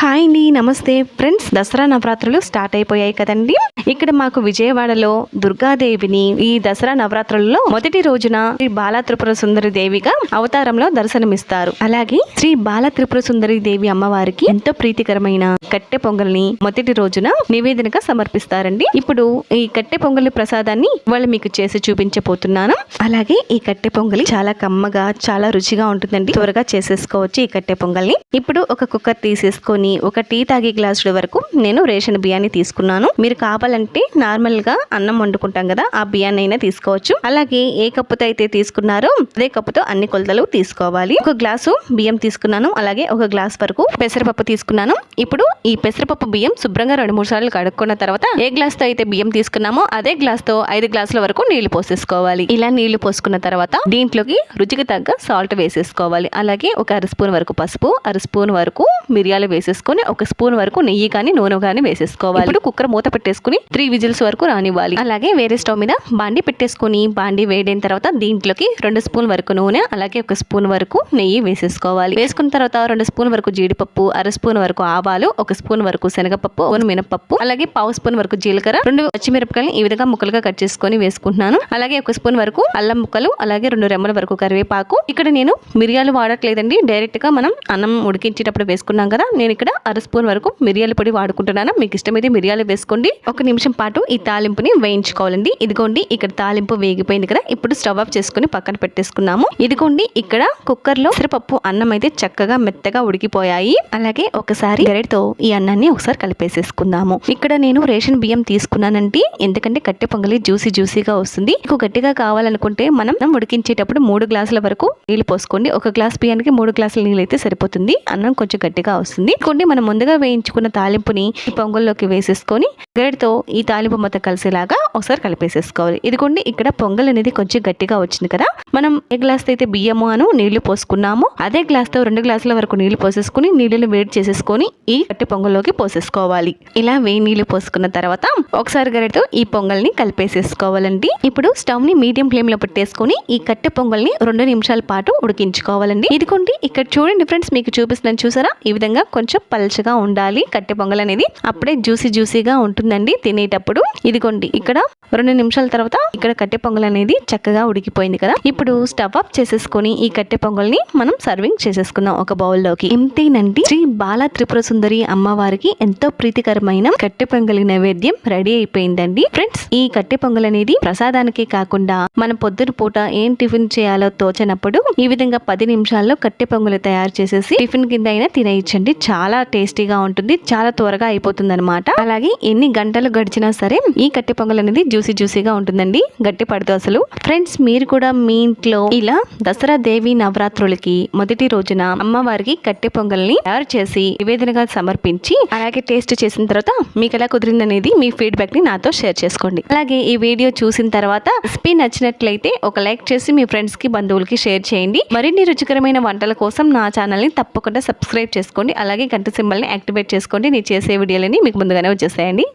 Hi అండి నమస్తే. Friends Dasara నవరాత్రులు స్టార్ట్ అయిపోయాయి కదండి. ఇక్కడ మాకు విజయవాడలో దుర్గాదేవిని ఈ దసరా నవరాత్రులలో మొదటి రోజున శ్రీ బాల త్రిపుర సుందరి దేవిగా అవతారంలో దర్శనమిస్తారు. అలాగే శ్రీ బాల త్రిపుర సుందరి దేవి అమ్మవారికి ఎంతో ప్రీతికరమైన కట్టె పొంగల్ని మొదటి రోజున నివేదనగా సమర్పిస్తారండి. ఇప్పుడు ఈ కట్టె పొంగలి ప్రసాదాన్ని వాళ్ళు మీకు చేసి చూపించబోతున్నాను. అలాగే ఈ కట్టె పొంగలి చాలా కమ్మగా చాలా రుచిగా ఉంటుందండి. త్వరగా చేసేసుకోవచ్చు ఈ కట్టె పొంగల్ని. ఇప్పుడు ఒక కుక్కర్ తీసేసుకొని ఒక టీ తాగే గ్లాసుల వరకు నేను రేషన్ బియ్యాన్ని తీసుకున్నాను. మీరు కావాలంటే నార్మల్గా అన్నం వండుకుంటాం కదా ఆ బియ్యాన్ని అయినా తీసుకోవచ్చు. అలాగే ఏ కప్పుతో అయితే తీసుకున్నారో అదే కప్పుతో అన్ని కొలతలు తీసుకోవాలి. ఒక గ్లాసు బియ్యం తీసుకున్నాను అలాగే ఒక గ్లాస్ వరకు పెసరపప్పు తీసుకున్నాను. ఇప్పుడు ఈ పెసరపప్పు బియ్యం శుభ్రంగా రెండు మూడు సార్లు కడుక్కున్న తర్వాత ఏ గ్లాస్తో అయితే బియ్యం తీసుకున్నామో అదే గ్లాస్తో ఐదు గ్లాసుల వరకు నీళ్ళు పోసేసుకోవాలి. ఇలా నీళ్ళు పోసుకున్న తర్వాత దీంట్లోకి రుచికి తగ్గ సాల్ట్ వేసేసుకోవాలి. అలాగే ఒక అర స్పూన్ వరకు పసుపు అర స్పూన్ వరకు మిరియాలు వేసేసుకొని ఒక స్పూన్ వరకు నెయ్యి కానీ నూనె కానీ వేసేసుకోవాలి. ఇప్పుడు కుక్కర్ మూత పెట్టేసుకుని త్రీ విజిల్స్ వరకు రానివ్వాలి. అలాగే వేరే స్టవ్ మీద బాండి పెట్టేసుకొని బాండి వేడైన తర్వాత దీంట్లోకి రెండు స్పూన్ వరకు నూనె అలాగే ఒక స్పూన్ వరకు నెయ్యి వేసేసుకోవాలి. వేసుకున్న తర్వాత రెండు స్పూన్ వరకు జీడిపప్పు అర స్పూన్ వరకు ఆవాలు ఒక స్పూన్ వరకు శనగపప్పు ఒక మినపప్పు అలాగే పావు స్పూన్ వరకు జీలకర్ర రెండు పచ్చిమిరపకాయలు ఈ విధంగా ముక్కలుగా కట్ చేసుకొని వేసుకుంటున్నాను. అలాగే ఒక స్పూన్ వరకు అల్లం ముక్కలు అలాగే రెండు రెమ్మల వరకు కరివేపాకు. ఇక్కడ నేను మిరియాలు వాడట్లేదండి. డైరెక్ట్గా మనం అన్నం ఉడికించేటప్పుడు వేసుకున్నాం కదా. నేను ఇక్కడ అర స్పూన్ వరకు మిరియాల పొడి వాడుకుంటున్నాను. మీకు ఇష్టమైతే మిరియాలు వేసుకోండి. ఒక నిమిషం పాటు ఈ తాలింపుని వేయించుకోవాలండి. ఇదిగోండి ఇక్కడ తాలింపు వేగిపోయింది కదా? ఇప్పుడు స్టవ్ ఆఫ్ చేసుకుని పక్కన పెట్టేసుకున్నాము. ఇదిగోండి ఇక్కడ కుక్కర్లో అన్నం అయితే చక్కగా మెత్తగా ఉడికిపోయాయి. అలాగే ఒకసారి గరిటతో ఈ అన్నాన్ని ఒకసారి కలిపేసేసుకుందాము. ఇక్కడ నేను రేషన్ బియ్యం తీసుకున్నానండి. ఎందుకంటే కట్టె పొంగలి జ్యూసీ జ్యూసీగా వస్తుంది. మీకు గట్టిగా కావాలనుకుంటే మనం ఉడికించేటప్పుడు మూడు గ్లాసుల వరకు నీళ్ళు పోసుకోండి. ఒక గ్లాస్ బియ్యానికి మూడు గ్లాసుల నీళ్ళు అయితే సరిపోతుంది. అన్నం కొంచెం గట్టిగా వస్తుంది. కొన్ని మనం ముందుగా వేయించుకున్న తాలింపుని ఈ పొంగల్లోకి వేసేసుకొని గరిటతో ఈ తాలింపు మొత్తం కలిసేలాగా ఒకసారి కలిపేసేసుకోవాలి. ఇదిగోండి ఇక్కడ పొంగల్ అనేది కొంచెం గట్టిగా వచ్చింది కదా. మనం ఏ గ్లాస్ అయితే బియ్యము అను నీళ్ళు పోసుకున్నాము అదే గ్లాస్తో రెండు గ్లాసుల వరకు నీళ్ళు పోసేసుకుని నీళ్ళని వేడి చేసేసుకొని ఈ కట్టె పొంగల్లోకి పోసేసుకోవాలి. ఇలా వేయి నీళ్ళు పోసుకున్న తర్వాత ఒకసారి గరిటతో ఈ పొంగల్ని కలిపేసేసుకోవాలండి. ఇప్పుడు స్టవ్ని మీడియం ఫ్లేమ్లో పెట్టేసుకుని ఈ కట్టె పొంగల్ని రెండు నిమిషాల పాటు ఉడికించుకోవాలండి. ఇదిగోండి ఇక్కడ చూడండి ఫ్రెండ్స్ మీకు చూపిస్తున్నాను చూసారా? ఈ విధంగా కొంచెం పల్చగా ఉండాలి. కట్టె పొంగల్ అనేది అప్పుడే జ్యూసీ జ్యూసీగా ఉంటుందండి తినేటప్పుడు. ఇదిగోండి ఇక్కడ రెండు నిమిషాల తర్వాత ఇక్కడ కట్టె పొంగల్ అనేది చక్కగా ఉడికిపోయింది కదా. ఇప్పుడు స్టవ్ ఆఫ్ చేసేసుకొని ఈ కట్టె పొంగల్ని మనం సర్వింగ్ చేసేసుకుందాం ఒక బౌల్లోకి ఎంతేనండి శ్రీ బాల త్రిపుర సుందరి అమ్మవారికి ఎంతో ప్రీతికరమైన కట్టె పొంగలి నైవేద్యం రెడీ అయిపోయిందండి. ఫ్రెండ్స్ ఈ కట్టె పొంగల్ అనేది ప్రసాదానికి కాకుండా మన పొద్దున పూట ఏం టిఫిన్ చేయాలో తోచనప్పుడు ఈ విధంగా పది నిమిషాల్లో కట్టె పొంగలి తయారు చేసేసి టిఫిన్ కింద అయినా తినేయచ్చండి. చాలా టేస్టీగా ఉంటుంది చాలా త్వరగా అయిపోతుంది అలాగే ఎన్ని గంటలు గడిచినా సరే ఈ కట్టె పొంగల్ అనేది జ్యూసీ జ్యూసీగా ఉంటుందండి. గట్టి పడదు అసలు. ఫ్రెండ్స్ మీరు కూడా మీ ఇంట్లో ఇలా దసరా దేవి నవరాత్రులకి మొదటి రోజున అమ్మవారికి కట్టె పొంగల్ని తయారు చేసి నివేదనగా సమర్పించి అలాగే టేస్ట్ చేసిన తర్వాత మీకు ఎలా కుదిరింది అనేది మీ ఫీడ్బ్యాక్ని నాతో షేర్ చేసుకోండి. అలాగే ఈ వీడియో చూసిన తర్వాత రెసిపీ నచ్చినట్లయితే ఒక లైక్ చేసి మీ ఫ్రెండ్స్కి బంధువులకి షేర్ చేయండి. మరిన్ని రుచికరమైన వంటల కోసం నా ఛానల్ని తప్పకుండా సబ్స్క్రైబ్ చేసుకోండి. అలాగే గంట సింబల్ని యాక్టివేట్ చేసుకోండి. నేను చేసే వీడియోలని మీకు ముందుగానే వచ్చేసాయండి